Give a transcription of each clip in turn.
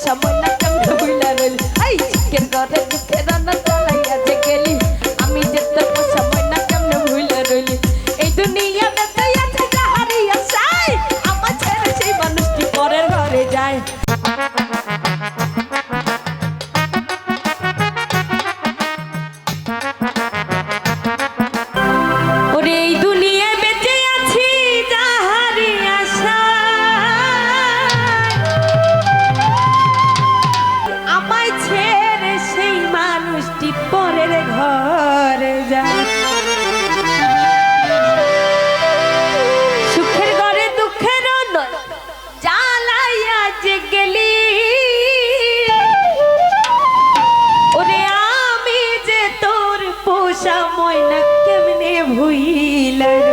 sama ময়না কেমনে ভুইলা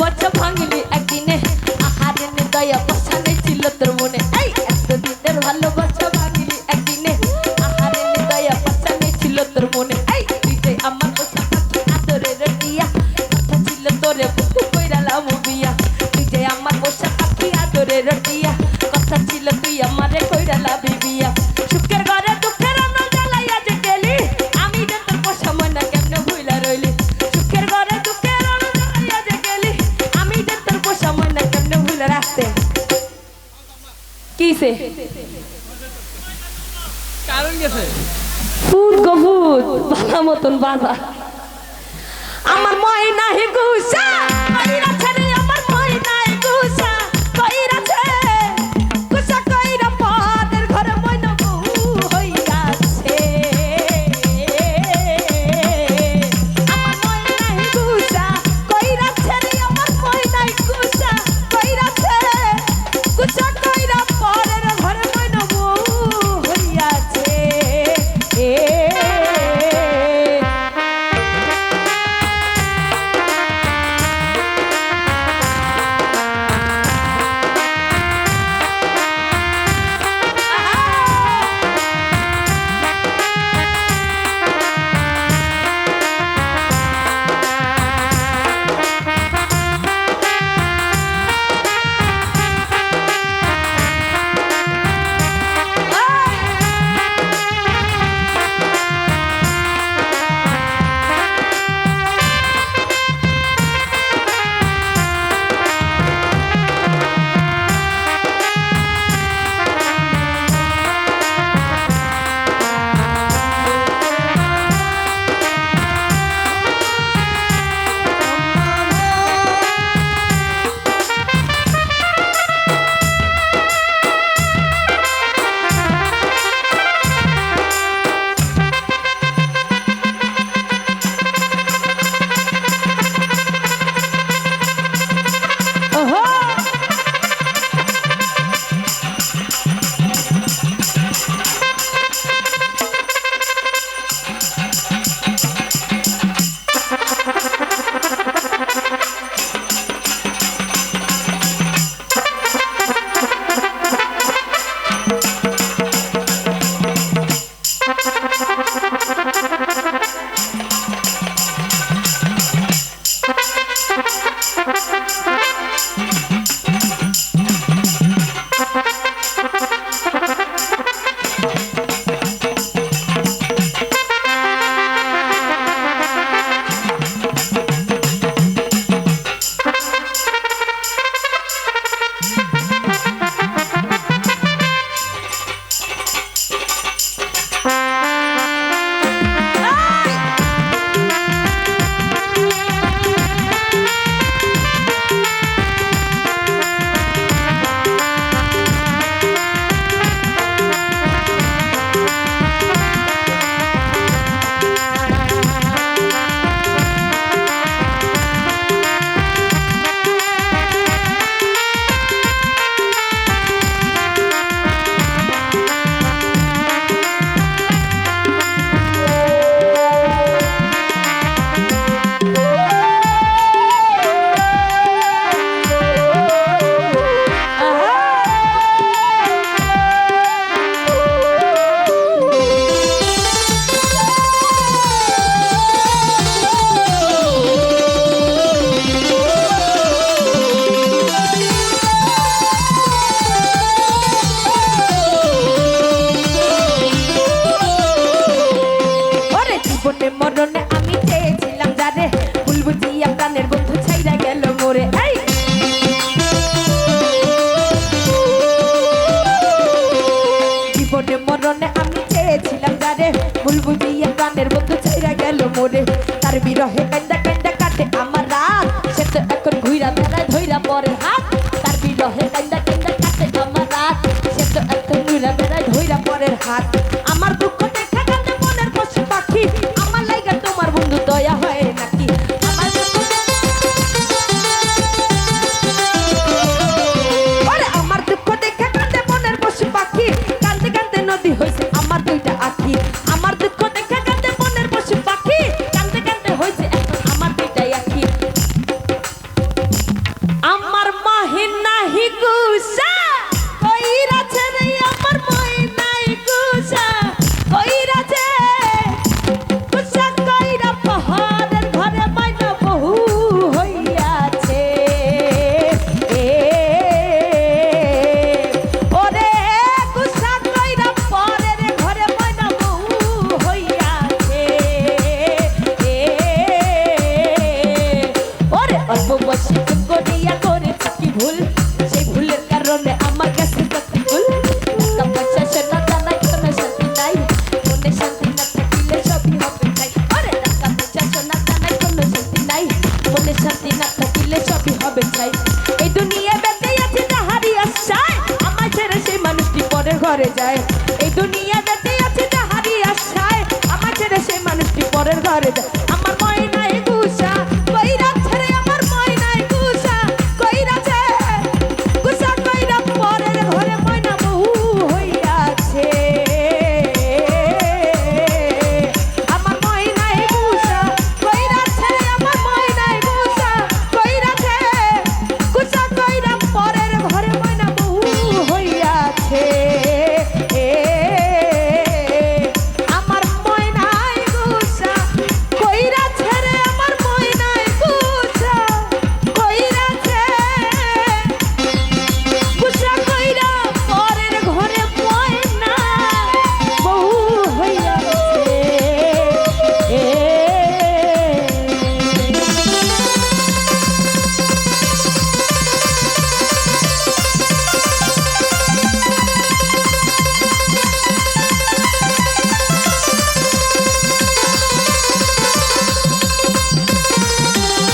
what's up, hungry? গেছে। কারণ গেছে? আমার মহিনা গুসা মরণে আমি চেয়েছিলাম যারে। ভুল বুঝিয়া প্রাণের বন্ধু ছাইরা গেল মোরে। এই! জীবনে মরণে আমি চেয়েছিলাম যারে। ভুল বুঝিয়া প্রাণের বন্ধু ছাইরা গেল মোরে। তার বিরহে কান্দা কান্দা কাটে আমার রাত। সে তো এখন ঘুইরা বেড়ায় ধৈরা পরে হাত। তার বিরহে কান্দা কান্দা কাটে আমার রাত। সে তো এখন ঘুইরা বেড়ায় ধৈরা পরের হাত।